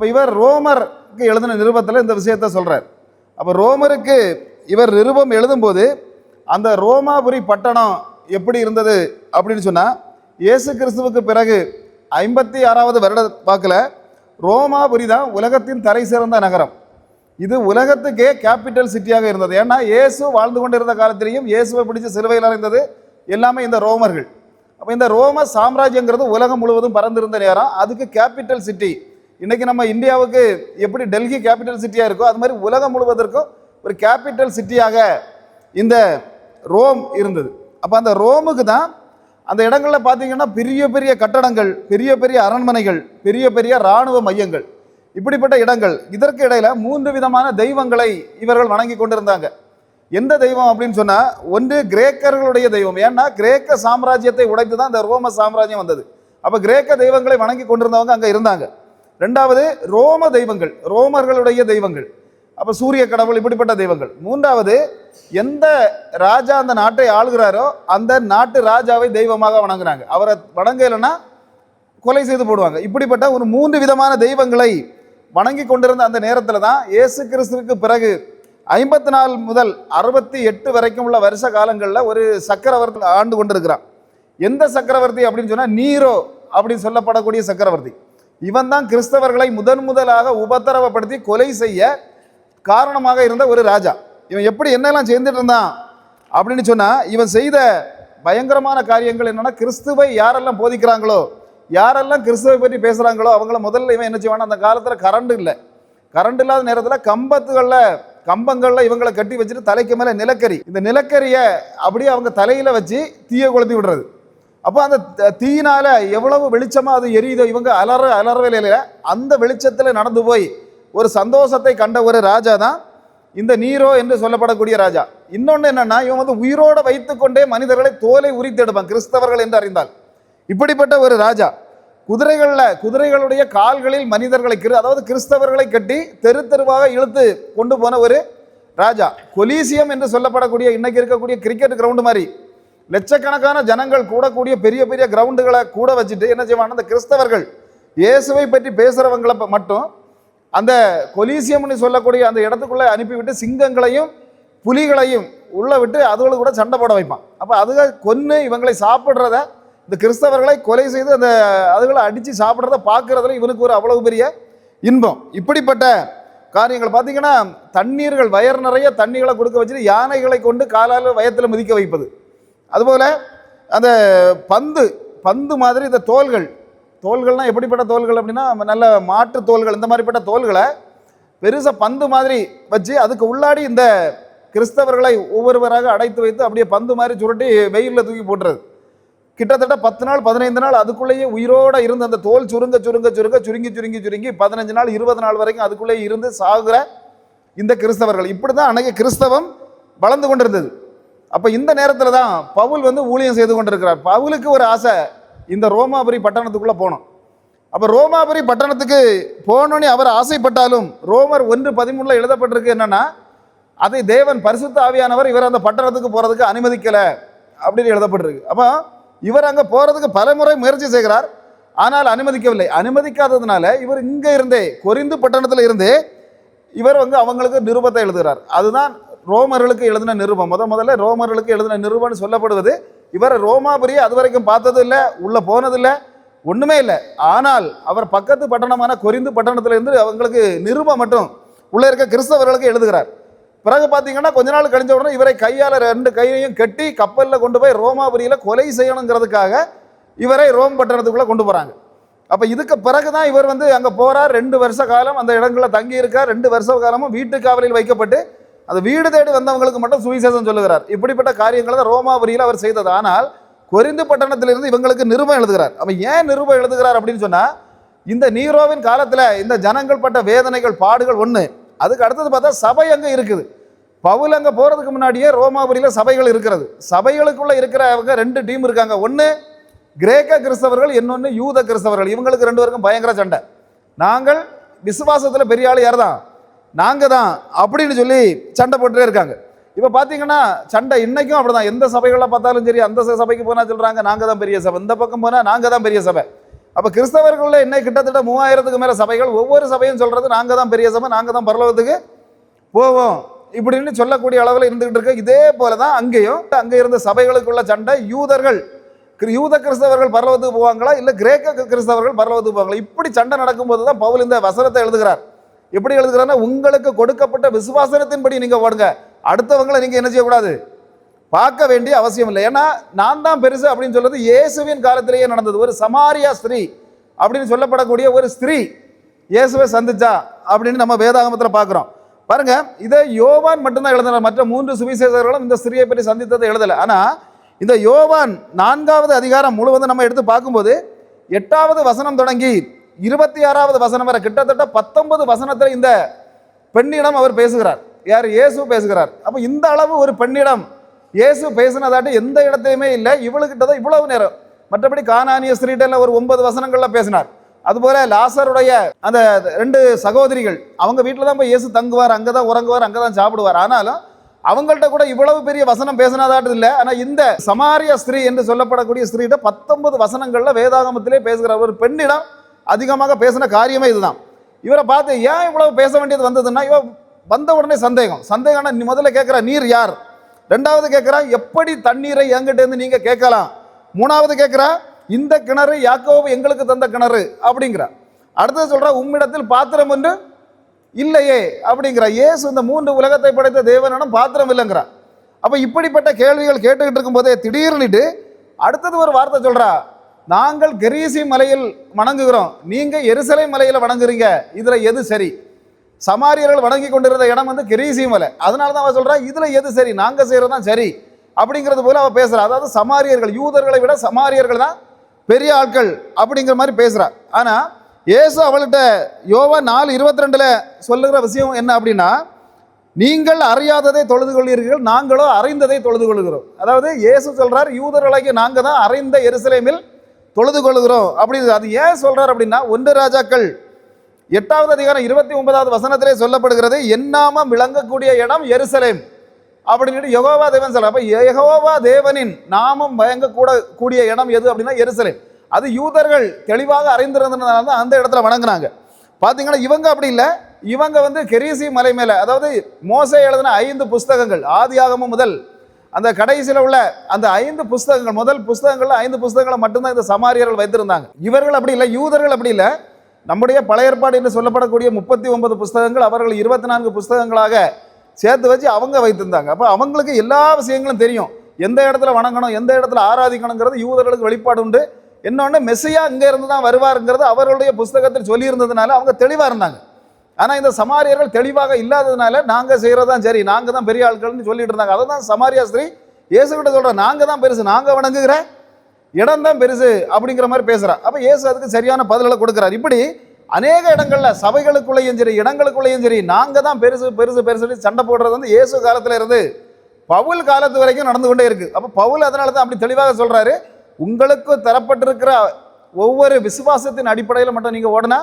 அப்போ இவர் ரோமருக்கு எழுதின நிருபத்தில் இந்த விஷயத்த சொல்கிறார் அப்போ ரோமருக்கு இவர் நிருபம் எழுதும்போது அந்த ரோமாபுரி பட்டணம் எப்படி இருந்தது அப்படின்னு சொன்னால் இயேசு கிறிஸ்துவுக்கு பிறகு ஐம்பத்தி ஆறாவது வருட வாக்கில் ரோமாபுரி தான் உலகத்தின் தரை சிறந்த நகரம். இது உலகத்துக்கே கேபிட்டல் சிட்டியாக இருந்தது. ஏன்னா இயேசு வாழ்ந்து கொண்டிருந்த காலத்திலையும் இயேசுவை பிடிச்ச சிறுவையில் அறைந்தது எல்லாமே இந்த ரோமர்கள். அப்போ இந்த ரோம சாம்ராஜ்யங்கிறது உலகம் முழுவதும் பறந்திருந்த நேரம். அதுக்கு கேபிட்டல் சிட்டி இன்னைக்கு நம்ம இந்தியாவுக்கு எப்படி டெல்லி கேபிட்டல் சிட்டியாக இருக்கோ அது மாதிரி உலகம் முழுவதற்கும் ஒரு கேபிட்டல் சிட்டியாக இந்த ரோம் இருந்தது. அப்போ அந்த ரோமுக்கு தான் அந்த இடங்களில் பார்த்தீங்கன்னா பெரிய பெரிய கட்டடங்கள் பெரிய பெரிய அரண்மனைகள் பெரிய பெரிய இராணுவ மையங்கள் இப்படிப்பட்ட இடங்கள். இதற்கு இடையில் மூன்று விதமான தெய்வங்களை இவர்கள் வணங்கி கொண்டிருந்தாங்க. எந்த தெய்வம் அப்படின்னு சொன்னால் ஒன்று கிரேக்கர்களுடைய தெய்வம். ஏன்னா கிரேக்க சாம்ராஜ்யத்தை உடைத்து தான் இந்த ரோம சாம்ராஜ்யம் வந்தது. அப்போ கிரேக்க தெய்வங்களை வணங்கி கொண்டிருந்தவங்க அங்கே இருந்தாங்க. ரெண்டாவது ரோம தெய்வங்கள் ரோமர்களுடைய தெய்வங்கள். அப்போ சூரிய கடவுள் இப்படிப்பட்ட தெய்வங்கள். மூன்றாவது எந்த ராஜா அந்த நாட்டை ஆளுகிறாரோ அந்த நாட்டு ராஜாவை தெய்வமாக வணங்குறாங்க. அவரை வணங்கலைன்னா கொலை செய்து போடுவாங்க. இப்படிப்பட்ட ஒரு மூன்று விதமான தெய்வங்களை வணங்கி கொண்டிருந்த அந்த நேரத்தில் தான் இயேசு கிறிஸ்துவுக்கு பிறகு ஐம்பத்தி நாலு முதல் அறுபத்தி எட்டு வரைக்கும் உள்ள வருஷ காலங்களில் ஒரு சக்கரவர்த்தி ஆண்டு கொண்டிருக்கிறான் எந்த சக்கரவர்த்தி அப்படின்னு சொன்னால் நீரோ அப்படின்னு சொல்லப்படக்கூடிய சக்கரவர்த்தி. இவன் தான் கிறிஸ்தவர்களை முதன் முதலாக உபத்திரவப்படுத்தி கொலை செய்ய காரணமாக இருந்த ஒரு ராஜா. இவன் எப்படி என்னெல்லாம் செய்துட்டு இருந்தான்? அப்படின்னு சொன்னால் இவன் செய்த பயங்கரமான காரியங்கள் என்னென்னா கிறிஸ்துவை யாரெல்லாம் போதிக்கிறாங்களோ யாரெல்லாம் கிறிஸ்துவை பற்றி பேசுகிறாங்களோ அவங்கள முதல்ல இவன் என்ன செய்வானா அந்த காலத்தில் கரண்ட் இல்லை. கரண்ட் இல்லாத நேரத்தில் கம்பத்துகளில் கம்பங்களில் இவங்களை கட்டி வச்சுட்டு தலைக்கு மேலே நிலக்கரி. இந்த நிலக்கரியை அப்படியே அவங்க தலையில் வச்சு தீயை கொளுத்தி விடுறது. அப்போ அந்த த- தீயினால எவ்வளவு வெளிச்சமாக அது எரியுதோ இவங்க அலற அலறவே அந்த வெளிச்சத்தில் நடந்து போய் ஒரு சந்தோஷத்தை கண்ட ஒரு ராஜா தான் இந்த நீரோ என்று சொல்லப்படக்கூடிய ராஜா. இன்னொன்று என்னன்னா இவன் வந்து உயிரோடு வைத்துக்கொண்டே மனிதர்களை தோலை உரித்தெடுப்பான் கிறிஸ்தவர்கள் என்று அறிந்தால். இப்படிப்பட்ட ஒரு ராஜா குதிரைகளில் குதிரைகளுடைய கால்களில் மனிதர்களை கிரு அதாவது கிறிஸ்தவர்களை கட்டி தெரு தெருவாக இழுத்து கொண்டு போன ஒரு ராஜா. கொலீசியம் என்று சொல்லப்படக்கூடிய இன்னைக்கு இருக்கக்கூடிய கிரிக்கெட் கிரவுண்டு மாதிரி. லட்சக்கணக்கான ஜனங்கள் கூடக்கூடிய பெரிய பெரிய கிரவுண்டுகளை கூட வச்சுட்டு என்ன செய்வாங்க அந்த கிறிஸ்தவர்கள் இயேசுவை பற்றி பேசுகிறவங்களை மட்டும் அந்த கொலீசியம்னு சொல்லக்கூடிய அந்த இடத்துக்குள்ளே அனுப்பிவிட்டு சிங்கங்களையும் புலிகளையும் உள்ள விட்டு அதுகளை கூட சண்டை போட வைப்பான். அப்போ அதுக கொன்று இவங்களை சாப்பிட்றத இந்த கிறிஸ்தவர்களை கொலை செய்து அந்த அதுகளை அடித்து சாப்பிட்றத பார்க்குறதுல இவனுக்கு ஒரு அவ்வளவு பெரிய இன்பம். இப்படிப்பட்ட காரியங்கள் பார்த்தீங்கன்னா தண்ணீர்கள் வயர் நிறைய தண்ணிகளை கொடுக்க வச்சுட்டு யானைகளை கொண்டு காலால் வயத்தில் மிதிக்க வைப்பது. அதுபோல் அந்த பந்து பந்து மாதிரி இந்த தோள்கள். தோள்கள்னால் எப்படிப்பட்ட தோள்கள் அப்படின்னா நல்ல மாட்டு தோள்கள் இந்த மாதிரிப்பட்ட தோள்களை பெருசாக பந்து மாதிரி வச்சு அதுக்கு உள்ளாடி இந்த கிறிஸ்தவர்களை ஒவ்வொருவராக அடைத்து வைத்து அப்படியே பந்து மாதிரி சுருட்டி வெயிலில் தூக்கி போட்டுறது. கிட்டத்தட்ட பத்து நாள் பதினைந்து நாள் அதுக்குள்ளேயே உயிரோட இருந்து அந்த தோல் சுருங்க சுருங்க சுருங்க சுருங்கி சுருங்கி சுருங்கி பதினஞ்சு நாள் இருபது நாள் வரைக்கும் அதுக்குள்ளேயே இருந்து சாகுற இந்த கிறிஸ்தவர்கள். இப்படி தான் அன்னைக்கு கிறிஸ்தவம் வளர்ந்து கொண்டிருந்தது. அப்போ இந்த நேரத்தில் தான் பவுல் வந்து ஊழியம் செய்து கொண்டிருக்கிறார். பவுலுக்கு ஒரு ஆசை இந்த ரோமாபுரி பட்டணத்துக்குள்ளே போகணும். அப்போ ரோமாபுரி பட்டணத்துக்கு போகணுன்னு அவர் ஆசைப்பட்டாலும் ரோமர் ஒன்று பதிமூணில் எழுதப்பட்டிருக்கு என்னென்னா அதை தேவன் பரிசுத்த ஆவியானவர் இவர் அந்த பட்டணத்துக்கு போகிறதுக்கு அனுமதிக்கலை அப்படின்னு எழுதப்பட்டிருக்கு. அப்போ இவர் அங்கே போகிறதுக்கு பலமுறை முயற்சி செய்கிறார் ஆனால் அனுமதிக்கவில்லை. அனுமதிக்காததுனால இவர் இங்கே இருந்தே கொரிந்து பட்டணத்தில் இருந்தே இவர் வந்து அவங்களுக்கு நிருபத்தை எழுதுகிறார். அதுதான் ரோமர்களுக்கு எழுதின நிருபம். முத முதல்ல ரோமர்களுக்கு எழுதின நிருபம்னு சொல்லப்படுவது இவர் ரோமாபுரியை அது வரைக்கும் பார்த்தது இல்லை உள்ளே போனதில்லை ஒன்றுமே இல்லை. ஆனால் அவர் பக்கத்து பட்டணமான கொரிந்து பட்டணத்திலிருந்து அவங்களுக்கு நிருபம் மட்டும் உள்ளே இருக்க கிறிஸ்தவர்களுக்கு எழுதுகிறார். பிறகு பார்த்தீங்கன்னா கொஞ்ச நாள் கழிஞ்ச உடனே இவரை கையால் ரெண்டு கையையும் கட்டி கப்பலில் கொண்டு போய் ரோமாபுரியில் கொலை செய்யணுங்கிறதுக்காக இவரை ரோம் பட்டணத்துக்குள்ளே கொண்டு போகிறாங்க அப்போ இதுக்கு பிறகு தான் இவர் வந்து அங்கே போகிறார் ரெண்டு வருஷ காலம் அந்த இடங்களில் தங்கியிருக்கார். ரெண்டு வருஷ காலமும் வீட்டு காவலில் வைக்கப்பட்டு அந்த வீடு தேடி வந்தவங்களுக்கு மட்டும் சுவிசேஷம் சொல்லுகிறார். இப்படிப்பட்ட காரியங்களை தான் ரோமாபுரியில் அவர் செய்தது. ஆனால் கொரிந்து பட்டணத்திலிருந்து இவங்களுக்கு நிருபம் எழுதுகிறார். அப்போ ஏன் நிருபம் எழுதுகிறார் அப்படின்னு சொன்னால் இந்த நீரோவின் காலத்தில் இந்த ஜனங்கள் பட்ட வேதனைகள் பாடுகள் ஒன்று அதுக்கு அடுத்தது பார்த்தா சபை அங்கே இருக்குது. பவுல் அங்கே போகிறதுக்கு முன்னாடியே ரோமாபுரியில் சபைகள் இருக்கிறது. சபைகளுக்குள்ளே இருக்கிறவங்க ரெண்டு டீம் இருக்காங்க. ஒன்று கிரேக்க கிறிஸ்தவர்கள் இன்னொன்று யூத கிறிஸ்தவர்கள். இவங்களுக்கு ரெண்டு பேருக்கும் பயங்கர சண்டை. நாங்கள் விசுவாசத்தில் பெரிய ஆள் யார் தான் நாங்கள் தான் அப்படின்னு சொல்லி சண்டை போட்டுட்டே இருக்காங்க. இப்போ பார்த்தீங்கன்னா சண்டை இன்னைக்கும் அப்படிதான். எந்த சபைகளில் பார்த்தாலும் சரி அந்த ச- சபைக்கு போனால் சொல்கிறாங்க நாங்கள் தான் பெரிய சபை. இந்த பக்கம் போனால் நாங்கள் தான் பெரிய சபை. அப்போ கிறிஸ்தவர்களில் என்ன கிட்டத்தட்ட மூவாயிரத்துக்கு மேலே சபைகள் ஒவ்வொரு சபையும் சொல்கிறது நாங்கள் தான் பெரிய சபை நாங்கள் தான் பரலோகத்துக்கு போவோம் இப்படின்னு சொல்லக்கூடிய அளவில் இருந்துகிட்டு இருக்கு. இதே போல தான் அங்கேயும் அங்கே இருந்த சபைகளுக்குள்ள சண்டை யூதர்கள் யூத கிறிஸ்தவர்கள் பரலவத்துக்கு போவாங்களா? இல்லை கிரேக்க கிறிஸ்தவர்கள் பரலவத்துக்கு போவாங்களா? இப்படி சண்டை நடக்கும்போது தான் பவுல் இந்த வசனத்தை எழுதுகிறார். எப்படி எழுதுகிறான்னா உங்களுக்கு கொடுக்கப்பட்ட விசுவாசனத்தின்படி நீங்கள் ஓடுங்க. அடுத்தவங்களை நீங்கள் என்ன செய்யக்கூடாது? பார்க்க வேண்டிய அவசியம் இல்லை. ஏன்னா நான் தான் பெருசு அப்படின்னு சொல்றது இயேசுவின் காலத்திலேயே நடந்தது. ஒரு சமாரியா ஸ்திரீ அப்படின்னு சொல்லப்படக்கூடிய ஒரு ஸ்திரீ இயேசுவை சந்திச்சா அப்படின்னு நம்ம வேதாகமத்தில் பார்க்குறோம். பாருங்க இதை யோவான் மட்டும்தான் எழுதினார் மற்ற மூன்று சுவிசேஷர்களும் இந்த ஸ்திரியை பற்றி சந்தித்ததை எழுதலை. ஆனால் இந்த யோவான் நான்காவது அதிகாரம் முழுவதும் நம்ம எடுத்து பார்க்கும்போது எட்டாவது வசனம் தொடங்கி இருபத்தி ஆறாவது வசனம் வரை கிட்டத்தட்ட பத்தொன்பது வசனத்தில் இந்த பெண்ணிடம் அவர் பேசுகிறார். யார்? இயேசு பேசுகிறார். அப்போ இந்த அளவு ஒரு பெண்ணிடம் இயேசு பேசினதாட்டி எந்த இடத்தையுமே இல்லை. இவளுக்கிட்ட தான் இவ்வளவு நேரம். மற்றபடி கானானிய ஸ்திரீட்டில் ஒரு ஒன்பது வசனங்களில் பேசினார். அதுபோல லாசருடைய அந்த ரெண்டு சகோதரிகள் அவங்க வீட்டில் தான் போய் இயேசு தங்குவார் அங்கே தான் உறங்குவார் அங்கே தான் சாப்பிடுவார். ஆனாலும் அவங்கள்ட்ட கூட இவ்வளவு பெரிய வசனம் பேசினதாட்டு இல்லை. ஆனால் இந்த சமாரிய ஸ்திரீ என்று சொல்லப்படக்கூடிய ஸ்திரீட்ட பத்தொன்பது வசனங்களில் வேதாகமத்திலே பேசுகிறார். ஒரு பெண்ணிடம் அதிகமாக பேசின காரியமே இதுதான். இவரை பார்த்து ஏன் இவ்வளவு பேச வேண்டியது வந்ததுன்னா இவ வந்த உடனே சந்தேகம். சந்தேகம்னா நீ முதல்ல கேட்குற நீர் யார்? ரெண்டாவது கேட்குறா எப்படி தண்ணீரை எங்கிட்டேருந்து நீங்கள் கேட்கலாம்? மூணாவது கேட்குறா இந்த கிணறு யாக்கோவு எங்களுக்கு தந்த கிணறு அப்படிங்கிற. அடுத்தது சொல்கிறா உம்மிடத்தில் பாத்திரம் ஒன்று இல்லையே அப்படிங்கிற. இயேசு இந்த மூன்று உலகத்தை படைத்த தேவனிடம் பாத்திரம் இல்லைங்கிறா. அப்போ இப்படிப்பட்ட கேள்விகள் கேட்டுக்கிட்டு இருக்கும்போதே திடீர்னுட்டு அடுத்தது ஒரு வார்த்தை சொல்கிறா நாங்கள் கெரீசி மலையில் வணங்குகிறோம். நீங்கள் எருசலை மலையில் வணங்குறீங்க. இதில் எது சரி? சமாரியர்கள் வணங்கி கொண்டிருந்த இடம் வந்து கெரீசி மலை. அதனால தான் அவ சொல்கிறான் இதில் எது சரி? நாங்கள் செய்கிறது தான் சரி. அப்படிங்கிறது போல அவள் பேசுகிறா அதாவது சமாரியர்கள் யூதர்களை விட சமாரியர்கள் தான் பெரிய ஆட்கள் அப்படிங்கிற மாதிரி பேசுகிறா ஆனால் இயேசு அவள்கிட்ட யோவா நாலு இருபத்தி ரெண்டில் சொல்லுகிற விஷயம் என்ன அப்படின்னா நீங்கள் அறியாததை தொழுது கொள்கிறீர்கள் நாங்களோ அறிந்ததை தொழுது கொள்கிறோம். அதாவது இயேசு சொல்கிறார் யூதர்களாகிய நாங்கள் தான் அறிந்த எருசலேமில் தொழுது கொள்கிறோம் அப்படின்னு அது ஏன் சொல்கிறார் அப்படின்னா ஒன்று ராஜாக்கள் எட்டாவது அதிகாரம் இருபத்தி ஒன்பதாவது வசனத்திலே சொல்லப்படுகிறது என்னாமம் விளங்கக்கூடிய இடம் எருசலேம். அப்படின்னு யகோவா தேவன் சொல்ல அப்போ யகோவா தேவனின் நாமம் பயங்க கூட கூடிய இடம் எது அப்படின்னா எருசலேம். அது யூதர்கள் தெளிவாக அறிந்திருந்ததுனால தான் அந்த இடத்துல வணங்குனாங்க. பார்த்தீங்கன்னா இவங்க அப்படி இல்லை. இவங்க வந்து கெரிசி மலை மேலே அதாவது மோசை எழுதின ஐந்து புஸ்தகங்கள் ஆதியாகமம் முதல் அந்த கடைசியில் உள்ள அந்த ஐந்து புஸ்தகங்கள் முதல் புஸ்தகங்களில் ஐந்து புஸ்தகங்களை மட்டும்தான் இந்த சமாரியர்கள் வைத்திருந்தாங்க. இவர்கள் அப்படி இல்லை யூதர்கள் அப்படி இல்லை. நம்முடைய பழைய ஏற்பாடு என்று சொல்லப்படக்கூடிய முப்பத்தி ஒன்பது புஸ்தகங்கள் அவர்கள் இருபத்தி நான்கு புஸ்தகங்களாக சேர்த்து வச்சு அவங்க வைத்திருந்தாங்க. அப்போ அவங்களுக்கு எல்லா விஷயங்களும் தெரியும். எந்த இடத்துல வணங்கணும் எந்த இடத்துல ஆராதிக்கணுங்கிறது யூதர்களுக்கு வெளிப்பாடு உண்டு. இன்னொன்று மெஸ்ஸியா இங்கே இருந்து தான் வருவாருங்கிறது அவர்களுடைய புஸ்தகத்தில் சொல்லியிருந்ததுனால அவங்க தெளிவாக இருந்தாங்க. ஆனால் இந்த சமாரியர்கள் தெளிவாக இல்லாததுனால நாங்கள் செய்கிறது தான் சரி நாங்கள் தான் பெரிய ஆட்கள்னு சொல்லிட்டு இருந்தாங்க. அதை தான் சமாரியா ஸ்திரீ இயேசுகிட்ட சொல்கிற நாங்கள் தான் பெருசு நாங்கள் வணங்குகிற இடம் தான் பெருசு அப்படிங்கிற மாதிரி பேசுறா. அப்போ இயேசு அதுக்கு சரியான பதில்களை கொடுக்குறார். இப்படி அநேக இடங்களில் சபைகளுக்குள்ளேயும் சரி இடங்களுக்குள்ளேயும் சரி நாங்கள் தான் பெருசு பெருசு பெருசு சண்டை போடுறது வந்து இயேசு காலத்தில் இருந்து பவுல் காலத்து வரைக்கும் நடந்து கொண்டே இருக்குது அப்போ பவுல் அதனால தான் அப்படி தெளிவாக சொல்கிறாரு உங்களுக்கு தரப்பட்டிருக்கிற ஒவ்வொரு விசுவாசத்தின் அடிப்படையில் மட்டும் நீங்கள் ஓடினா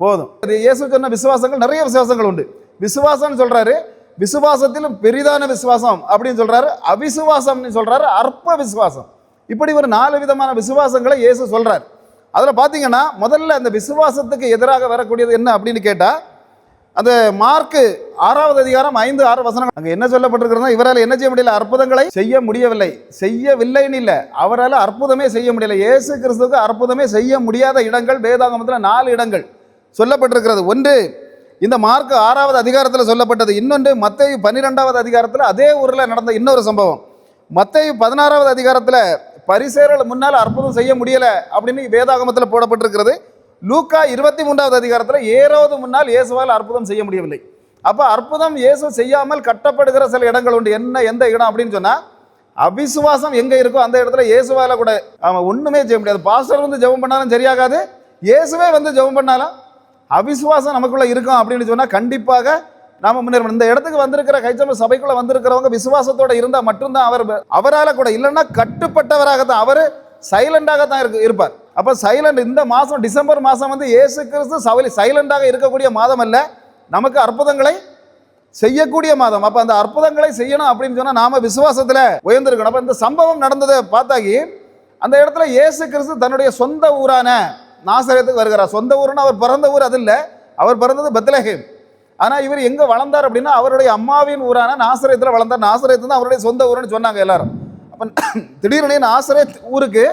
போதும். இயேசு சொன்ன விசுவாசங்கள் நிறைய விசுவாசங்கள் உண்டு. விசுவாசம்னு சொல்றாரு விசுவாசத்திலும் பெரிதான விசுவாசம் அப்படின்னு சொல்றாரு அவிசுவாசம்னு சொல்றாரு அற்ப விசுவாசம். இப்படி ஒரு நாலு விதமான விசுவாசங்களை இயேசு சொல்றார். அதில் பார்த்தீங்கன்னா முதல்ல அந்த விசுவாசத்துக்கு எதிராக வரக்கூடியது என்ன அப்படின்னு கேட்டால் அந்த மார்க்கு ஆறாவது அதிகாரம் ஐந்து ஆறு வசனம் அங்கே என்ன சொல்லப்பட்டிருக்கிறதா இவரால் என்ன செய்ய முடியல? அற்புதங்களை செய்ய முடியவில்லை. செய்யவில்லைன்னு இல்லை. அவரால் அற்புதமே செய்ய முடியல. இயேசு கிறிஸ்துவுக்கு அற்புதமே செய்ய முடியாத இடங்கள் வேதாகமத்தில் நாலு இடங்கள். சொல்லப்பட்டிருக்கிறது. ஒன்று இந்த மார்க் ஆறாவது அதிகாரத்தில் சொல்லப்பட்டது. இன்னொன்று மத்தேயு பன்னிரெண்டாவது அதிகாரத்தில் அதே ஊரில் நடந்த இன்னொரு சம்பவம். மத்தேயு பதினாறாவது அதிகாரத்தில் பரிசேரல் முன்னால் அற்புதம் செய்ய முடியல அப்படின்னு வேதாகமத்தில் போடப்பட்டிருக்கிறது. லூக்கா இருபத்தி மூன்றாவது அதிகாரத்தில் ஏறாவது முன்னால் இயேசுவால் அற்புதம் செய்ய முடியவில்லை. அப்போ அற்புதம் இயேசு செய்யாமல் கட்டப்படுகிற சில இடங்கள் உண்டு. என்ன எந்த இடம் அப்படின்னு சொன்னால் அவிசுவாசம் எங்கே இருக்கோ அந்த இடத்துல இயேசுவால கூட அவன் ஒன்றுமே செய்ய முடியாது. பாஸ்டர் வந்து ஜெபம் பண்ணாலும் சரியாகாது. இயேசுவே வந்து ஜெபம் பண்ணாலும். அவிசுவாசம் நமக்குள்ளே இருக்கும் அப்படின்னு சொன்னால் கண்டிப்பாக நாம் முன்னேறணும் இந்த இடத்துக்கு வந்திருக்கிற கைச்சம்பு சபைக்குள்ளே வந்திருக்கிறவங்க விசுவாசத்தோடு இருந்தால் மட்டும்தான் அவர் அவரால் கூட இல்லைன்னா கட்டுப்பட்டவராகத்தான் அவர் சைலண்டாக தான் இருக்கு இருப்பார். அப்போ சைலண்ட் இந்த மாதம் டிசம்பர் மாதம் வந்து இயேசு கிறிஸ்து சவலி சைலண்டாக இருக்கக்கூடிய மாதம் அல்ல. நமக்கு அற்புதங்களை செய்யக்கூடிய மாதம். அப்போ அந்த அற்புதங்களை செய்யணும் அப்படின்னு சொன்னால் நாம் விசுவாசத்தில் உயர்ந்திருக்கணும். அப்போ இந்த சம்பவம் நடந்ததை பார்த்தாக்கி அந்த இடத்துல இயேசு கிறிஸ்து தன்னுடைய சொந்த ஊரான நாசரேத்துக்கு வருகிறார். சொந்த ஊருன்னு அவர் பிறந்த ஊர் அது இல்லை. அவர் பிறந்தது பத்லஹேம். ஆனால் இவர் எங்கே வளர்ந்தார் அப்படின்னா அவருடைய அம்மாவின் ஊரான நாசரத்தில் வளர்ந்தார். நாசரேத்து தான் அவருடைய சொந்த ஊருன்னு சொன்னாங்க எல்லாரும். அப்போ திடீர்னு நாசரேத் ஊருக்கு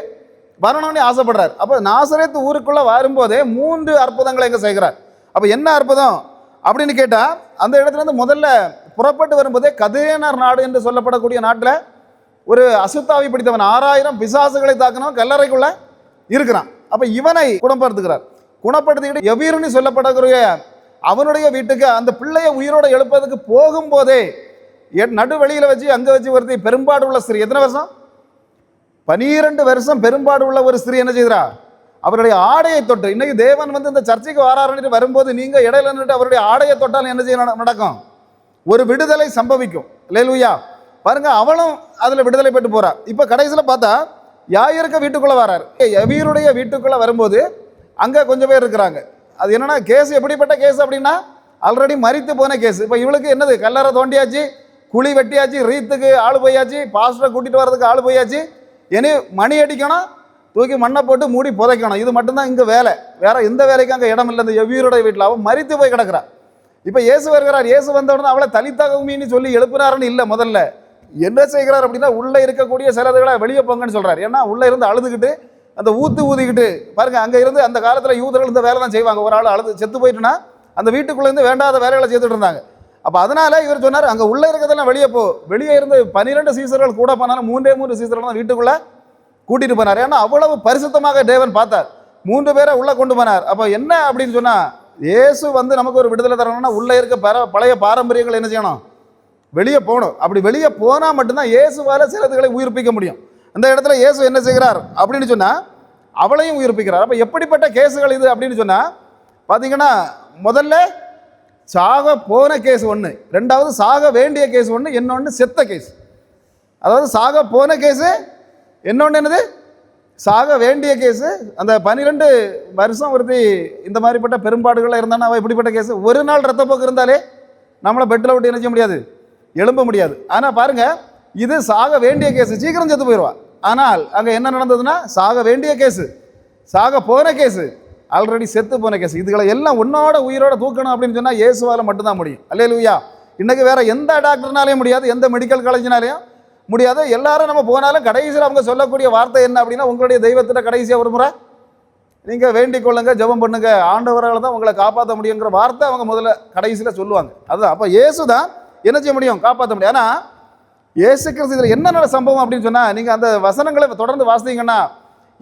வரணும்னு ஆசைப்படுறார். அப்போ நாசரேத் ஊருக்குள்ளே வரும்போதே மூன்று அற்புதங்களை எங்கே செய்கிறார். அப்போ என்ன அற்புதம்? அப்படின்னு கேட்டால் அந்த இடத்துலேருந்து முதல்ல புறப்பட்டு வரும்போதே கதிரேனார் நாடு என்று சொல்லப்படக்கூடிய நாட்டில் ஒரு அசுத்தாவி பிடித்தவன் ஆறாயிரம் பிசாசுகளை தாக்கினவன் கல்லறைக்குள்ளே இருக்கிறான். அப்போ இவனை குணப்படுத்துகிறார். குணப்படுத்திக்கிட்டு எவீருன்னு சொல்லப்படக்கூடிய அவனுடைய வீட்டுக்கு அந்த பிள்ளையை உயிரோடு எழுப்பதுக்கு போகும்போதே என் நடுவழியில வச்சு அங்கே வச்சு ஒருத்தி பெரும்பாடு உள்ள ஸ்திரீ. எத்தனை வருஷம்? பனிரெண்டு வருஷம் பெரும்பாடு உள்ள ஒரு ஸ்திரீ என்ன செய்கிறா? அவருடைய ஆடையை தொட்டு இன்னைக்கு தேவன் வந்து இந்த சர்ச்சைக்கு வராருன்னு வரும்போது நீங்கள் இடையில நின்று அவருடைய ஆடையை தொட்டால் என்ன செய்ய நடக்கும்? ஒரு விடுதலை சம்பவிக்கும். லேலுயா பாருங்க அவளும் அதில் விடுதலை பெற்று போறா. இப்போ கடைசியில் பார்த்தா யாயிருக்க வீட்டுக்குள்ளே வரார். எவீருடைய வீட்டுக்குள்ளே வரும்போது அங்கே கொஞ்சம் பேர் இருக்கிறாங்க. அது என்னென்னா கேஸ் எப்படிப்பட்ட கேஸ் அப்படின்னா ஆல்ரெடி மறித்து போன கேஸ் இப்போ இவளுக்கு என்னது? கல்லறை தோண்டியாச்சு குழி வெட்டியாச்சு ரீத்துக்கு ஆள் போயாச்சு பாஸ்டரை கூட்டிகிட்டு வர்றதுக்கு ஆள் போயாச்சு. இனி மணி அடிக்கணும் தூக்கி மண்ணை போட்டு மூடி புதைக்கணும். இது மட்டும்தான் இங்கே வேலை. வேறு எந்த வேலைக்கும் அங்கே இடம் இல்லை. இந்த எவ்வியருடைய வீட்டில் அவன் மறித்து போய் கிடக்கிறான். இப்போ இயேசு வருகிறார். இயேசு வந்தவுடனே அவளை தலித்தகமின்னு சொல்லி எழுப்புனாருன்னு இல்லை முதல்ல. என்ன செய்கிறார் அப்படின்னா உள்ளே இருக்கக்கூடிய சிலதுகளை வெளியே போங்கன்னு சொல்கிறார் ஏன்னா உள்ளே இருந்து அழுதுகிட்டு அந்த ஊத்து ஊதிக்கிட்டு பாருங்க அங்கே இருந்து அந்த காலத்தில் யூதர்கள் இந்த வேலை தான் செய்வாங்க. ஒரு ஆள் அழுது செத்து போயிட்டுனா அந்த வீட்டுக்குள்ளேருந்து வேண்டாத வேலைகளை செய்துட்டு இருந்தாங்க. அப்போ அதனால இவர் சொன்னார் அங்கே உள்ளே இருக்கிறதெல்லாம் வெளியே போ. வெளியே இருந்து பன்னிரெண்டு சீசர்கள் கூட போனாலும் மூன்றே மூன்று சீசர்கள் தான் வீட்டுக்குள்ளே கூட்டிகிட்டு போனார். ஏன்னா அவ்வளவு பரிசுத்தமாக தேவன் பார்த்தார். மூன்று பேரை உள்ளே கொண்டு போனார். அப்போ என்ன அப்படின்னு சொன்னால் இயேசு வந்து நமக்கு ஒரு விடுதலை தரணும்னா உள்ளே இருக்க பர- பழைய பாரம்பரியங்கள் என்ன செய்யணும்? வெளியே போகணும். அப்படி வெளியே போனால் மட்டும்தான் இயேசுவால் சிலதுகளை உயிர்ப்பிக்க முடியும். அந்த இடத்துல இயேசு என்ன செய்கிறார்? அப்படின்னு சொன்னால் அவளையும் உயிர்ப்பிக்கிறார். அப்போ எப்படிப்பட்ட கேஸுகள் இது அப்படின்னு சொன்னால் பார்த்தீங்கன்னா முதல்ல சாக போன கேஸ் ஒன்று ரெண்டாவது சாக வேண்டிய கேஸ் ஒன்று இன்னொன்று செத்த கேஸ் அதாவது சாக போன கேஸு இன்னொன்று என்னது? சாக வேண்டிய கேஸு அந்த பன்னிரெண்டு வருஷம் ஒருத்தி இந்த மாதிரிப்பட்ட பெரும்பாடுகளாக இருந்தானா அவள் இப்படிப்பட்ட கேஸு ஒரு நாள் ரத்தப்போக்கு இருந்தாலே நம்மளை பெட்டில் விட்டு என்ன செய்ய முடியாது? எழும்ப முடியாது. ஆனால் பாருங்க இது சாக வேண்டிய கேஸு சீக்கிரம் செத்து போயிடுவா ஆனால் அங்கே என்ன நடந்ததுன்னா சாக வேண்டிய கேஸு சாக போன கேஸு ஆல்ரெடி செத்து போன கேஸ் இதுகளை எல்லாம் உன்னோட உயிரோட தூக்கணும் அப்படின்னு சொன்னால் இயேசுவால் மட்டும்தான் முடியும். அல்லே லூயா இன்றைக்கு வேறு எந்த டாக்டர்னாலையும் முடியாது எந்த மெடிக்கல் காலேஜ்னாலையும் முடியாது. எல்லாரும் நம்ம போனாலும் கடைசியில் அவங்க சொல்லக்கூடிய வார்த்தை என்ன அப்படின்னா உங்களுடைய தெய்வத்திட்ட கடைசியாக ஒரு முறை நீங்கள் வேண்டிக் கொள்ளுங்க ஜெபம் பண்ணுங்க ஆண்டவரால் தான் உங்களை காப்பாற்ற முடியுங்கிற வார்த்தை அவங்க முதல்ல கடைசியில் சொல்லுவாங்க. அதுதான். அப்போ இயேசு தான் என்ன செய்ய முடியும்? காப்பாற்ற முடியும். ஆனால் இயேசு கிறிஸ்து இதில் என்ன சம்பவம் அப்படின்னு சொன்னால் நீங்கள் அந்த வசனங்களை தொடர்ந்து வாசித்தீங்கன்னா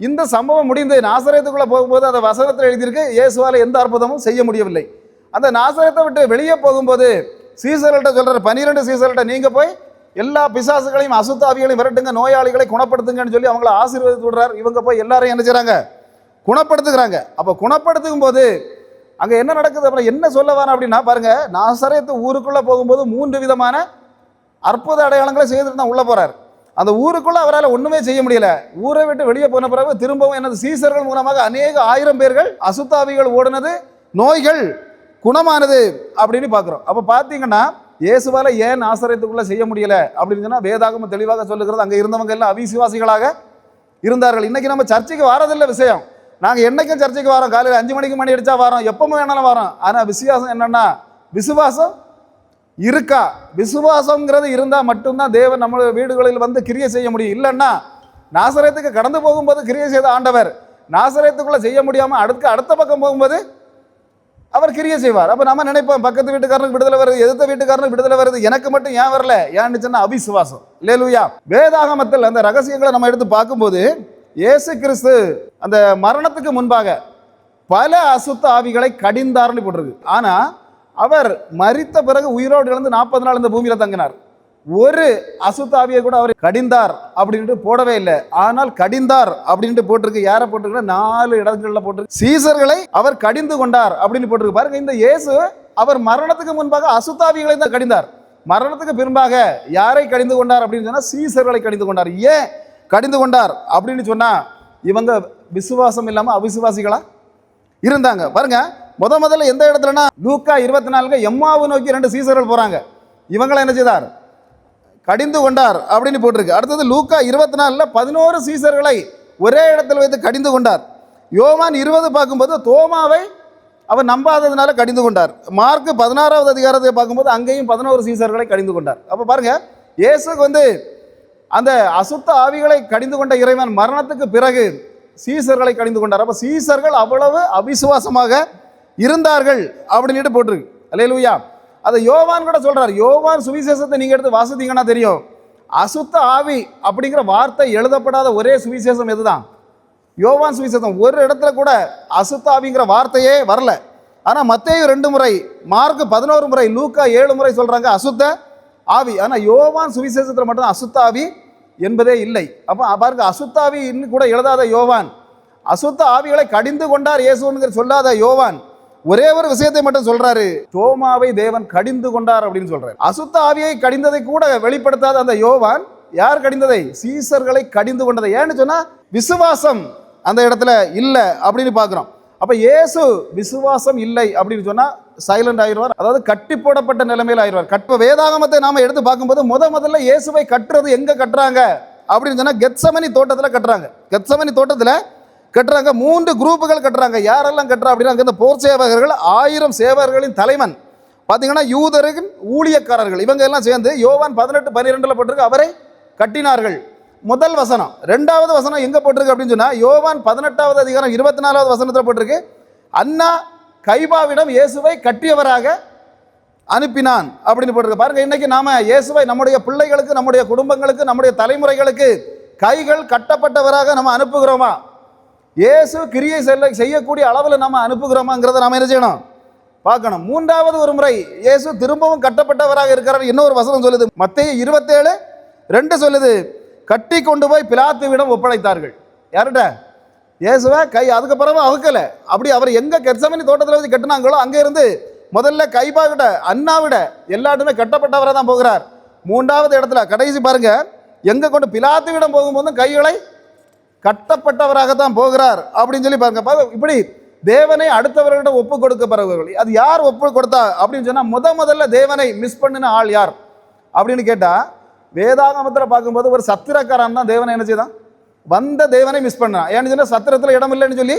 இந்த சம்பவம் முடிந்து நாசரத்துக்குள்ளே போகும்போது அந்த வசனத்தில் எழுதியிருக்கு இயேசுவால் எந்த அற்புதமும் செய்ய முடியவில்லை. அந்த நாசரத்தை விட்டு வெளியே போகும்போது சீசர்கள்ட்ட சொல்கிற பன்னிரெண்டு சீசர்கள்ட்ட நீங்கள் போய் எல்லா பிசாசுகளையும் அசுத்தாவிகளையும் விரட்டுங்க நோயாளிகளை குணப்படுத்துங்கன்னு சொல்லி அவங்கள ஆசீர்வதித்து விடுறார். இவங்க போய் எல்லாரையும் என்ன செய்கிறாங்க குணப்படுத்துகிறாங்க. அப்போ குணப்படுத்தும் போது அங்கே என்ன நடக்குது? அப்புறம் என்ன சொல்ல வரேன் அப்படின்னா பாருங்கள் நாசரத்து ஊருக்குள்ளே போகும்போது மூன்று விதமான அற்புத அடையாளங்களை செய்துட்டு தான் உள்ளே போகிறார் அந்த ஊருக்குள்ளே அவரால் ஒன்றுமே செய்ய முடியல. ஊரை விட்டு வெளியே போன பிறகு திரும்பவும் எனது சீசர்கள் மூலமாக அநேக ஆயிரம் பேர்கள் அசுத்தாவிகள் ஓடினது நோய்கள் குணமானது அப்படின்னு பார்க்குறோம். அப்போ பார்த்தீங்கன்னா இயேசுவால் ஏன் ஆசிரியத்துக்குள்ளே செய்ய முடியல அப்படின்னு சொன்னால் வேதாகமம் தெளிவாக சொல்லுகிறது அங்கே இருந்தவங்க எல்லாம் அவிசுவாசிகளாக இருந்தார்கள். இன்றைக்கி நம்ம சர்ச்சைக்கு வாரதில்லை விஷயம். நாங்கள் என்னைக்கும் சர்ச்சைக்கு வரோம். காலையில் அஞ்சு மணிக்கு மணி அடித்தா வரோம். எப்பவும் வேணாலும் வரோம். ஆனால் விசுவாசம் என்னென்னா விசுவாசம் இருக்கா? விசுவாசங்கிறது இருந்தால் மட்டும்தான் தேவன் நம்ம வீடுகளில் வந்து கிரியை செய்ய முடியும். இல்லைன்னா நாசரத்துக்கு கடந்து போகும்போது கிரியை செய்த ஆண்டவர் நாசரத்துக்குள்ளே செய்ய முடியாமல் அடுத்த அடுத்த பக்கம் போகும்போது அவர் கிரியை செய்வார். அப்போ நம்ம நினைப்போம் பக்கத்து வீட்டுக்காரனுக்கு விடுதலை வருது எதிர்த்த வீட்டுக்காரனுக்கு விடுதலை வருது. எனக்கு மட்டும் ஏன் வரல? ஏன்னு சொன்னால் அவிசுவாசம். இல்லையா வேதாகமத்தில் அந்த ரகசியங்களை நம்ம எடுத்து பார்க்கும்போது இயேசு கிறிஸ்து அந்த மரணத்துக்கு முன்பாக பல அசுத்த ஆவிகளை கடிந்தார்னு போட்டிருக்கு. ஆனால் அவர் மறித்த பிறகு உயிரோடு இழந்து நாற்பது நாள் இந்த பூமியில் தங்கினார். ஒரு அசுத்த ஆவியை கூட அவர் கடிந்தார் அப்படின்ட்டு போடவே இல்லை. ஆனால் கடிந்தார் அப்படின்ட்டு போட்டிருக்கு. யாரை போட்டிருக்கு நாலு இடங்கள்ல போட்டிருக்கு. சீசர்களை அவர் கடிந்து கொண்டார் அப்படின்னு போட்டிருக்கு. பாருங்க இந்த இயேசு அவர் மரணத்துக்கு முன்பாக அசுத்தாவிகளை தான் கடிந்தார். மரணத்துக்கு பின்பாக யாரை கடிந்து கொண்டார் அப்படின்னு சொன்னால் சீசர்களை கடிந்து கொண்டார். ஏன்? கடிந்து கொண்டார் அப்படின்னு சொன்னால் இவங்க விசுவாசம் இல்லாமல் அவிசுவாசிகளா இருந்தாங்க. பாருங்க முத முதல்ல எந்த இடத்துலனா லூக்கா இருபத்தி நாலுங்க எம்மாவை நோக்கி ரெண்டு சீசர்கள் போகிறாங்க இவங்களை என்ன செய்தார்? கடிந்து கொண்டார் அப்படின்னு போட்டிருக்கு. அடுத்தது லூக்கா இருபத்தி நாலில் பதினோரு சீசர்களை ஒரே இடத்துல வைத்து கடிந்து கொண்டார். யோவான் இருபது பார்க்கும்போது தோமாவை அவர் நம்பாததுனால கடிந்து கொண்டார். மார்க் பதினாறாவது அதிகாரத்தை பார்க்கும்போது அங்கேயும் பதினோரு சீசர்களை கடிந்து கொண்டார். அப்போ பாருங்க இயேசுக்கு வந்து அந்த அசுத்த ஆவிகளை கடிந்து கொண்ட இறைவன் மரணத்துக்கு பிறகு சீசர்களை கடிந்து கொண்டார். அப்போ சீசர்கள் அவ்வளவு அவிசுவாசமாக இருந்தார்கள் அப்படின்ட்டு போட்டிருக்கு. அல்லேலூயா. அதை யோவான் கூட சொல்கிறார் யோவான் சுவிசேஷத்தை நீங்கள் எடுத்து வாசித்தீங்கன்னா தெரியும். அசுத்த ஆவி அப்படிங்கிற வார்த்தை எழுதப்படாத ஒரே சுவிசேஷம் எதுதான்? யோவான் சுவிசேஷம். ஒரு இடத்துல கூட அசுத்த ஆவிங்கிற வார்த்தையே வரல. ஆனால் மத்தேயும் ரெண்டு முறை மார்க் பதினோரு முறை லூக்கா ஏழு முறை சொல்கிறாங்க அசுத்த ஆவி. ஆனால் யோவான் சுவிசேஷத்தில் மட்டும் அசுத்த ஆவி என்பதே இல்லை. அப்போ பாருங்க அசுத்தாவி இன்னும் கூட எழுதாத யோவான். அசுத்த ஆவிகளை கடிந்து கொண்டார் இயேசுங்கிற சொல்லாத யோவான். ஒரே ஒரு விஷயத்தை மட்டும் சொல்றாரு. தோமாவை தேவன் கடிந்து கொண்டார் அப்படின்னு சொல்றாரு. அசுத்த ஆவியை கடிந்ததை கூட வெளிப்படுத்தாத அந்த யோவான் யார் கடிந்ததை? சீசர்களை கடிந்து கொண்டதை. ஏன்னு சொன்னா விசுவாசம் அந்த இடத்துல இல்லை அப்படின்னு பார்க்குறோம். அப்போ இயேசு விசுவாசம் இல்லை அப்படின்னு சொன்னால் சைலண்ட் ஆயிடுவார். அதாவது கட்டி போடப்பட்ட நிலைமையில் ஆயிடுவார். கற்ப வேதாகமத்தை நாம் எடுத்து பார்க்கும்போது முத முதல்ல இயேசுவை கட்டுறது எங்கே கட்டுறாங்க? அப்படின்னு சொன்னால் கெத்சமனி தோட்டத்தில் கட்டுறாங்க. கெத்சமனி தோட்டத்தில் கட்டுறாங்க. மூன்று குரூப்புகள் கட்டுறாங்க. யாரெல்லாம் கட்டுறா அப்படின்னா அங்கே இந்த போர் சேவகர்கள் ஆயிரம் சேவகர்களின் தலைவன். பார்த்தீங்கன்னா யூதரின் ஊழியக்காரர்கள். இவங்க எல்லாம் சேர்ந்து யோவான் பதினெட்டு பன்னிரெண்டில் போட்டிருக்கு. அவரை கட்டினார்கள். முதல் வசனம். ரெண்டாவது வசனம் எங்கே போட்டிருக்கு அப்படின்னு சொன்னால் யோவான் பதினெட்டாவது அதிகாரம் இருபத்தி நாலாவது வசனத்தில் போட்டிருக்கு. அண்ணா கைபாவிடம் இயேசுவை கட்டியவராக அனுப்பினான் அப்படின்னு போட்டிருக்கு. பாருங்க இன்னைக்கு நாம இயேசுவை நம்முடைய பிள்ளைகளுக்கு நம்முடைய குடும்பங்களுக்கு நம்முடைய தலைமுறைகளுக்கு கைகள் கட்டப்பட்டவராக நம்ம அனுப்புகிறோமா? இயேசு கிரியை செல்ல செய்யக்கூடிய அளவில் நம்ம அனுப்புகிறோமாங்கிறத நாம என்ன செய்யணும்? பார்க்கணும். மூன்றாவது ஒரு முறை இயேசு திரும்பவும் கட்டப்பட்டவராக இருக்கிறார். இன்னொரு வசனம் சொல்லுது. மத்திய இருபத்தேழு ரெண்டு சொல்லுது. கட்டி கொண்டு போய் பிலாத்துவிடம் ஒப்படைத்தார்கள். யார்கிட்ட? இயேசுவை கை அதுக்கப்புறமா அவுக்கலை. அப்படி அவர் எங்கே கெர்சமனி தோட்டத்தில் வச்சு கட்டினாங்களோ அங்கேருந்து முதல்ல கைபாவிட அண்ணாவிட எல்லாட்டுமே கட்டப்பட்டவராக தான் போகிறார். மூன்றாவது இடத்துல கடைசி பாருங்க எங்கே கொண்டு பிலாத்துவிடம் போகும்போதும் கைகளை கட்டப்பட்டவராக தான் போகிறார். அப்படின்னு சொல்லி பாருங்க பாருங்க, இப்படி தேவனை அடுத்தவர்களிடம் ஒப்பு கொடுக்கப்படுபவர்கள் அது யார் ஒப்பு கொடுத்தா? அப்படின்னு சொன்னால் முத முதல்ல தேவனை மிஸ் பண்ணின ஆள் யார்? அப்படின்னு கேட்டால் வேதாகமத்தில் பார்க்கும்போது ஒரு சத்திரக்காரன் தான் தேவனை என்ன செய்தான்? வந்த தேவனை மிஸ் பண்ணான் ஏன்னு சொன்னால் சத்திரத்தில் இடம் இல்லைன்னு சொல்லி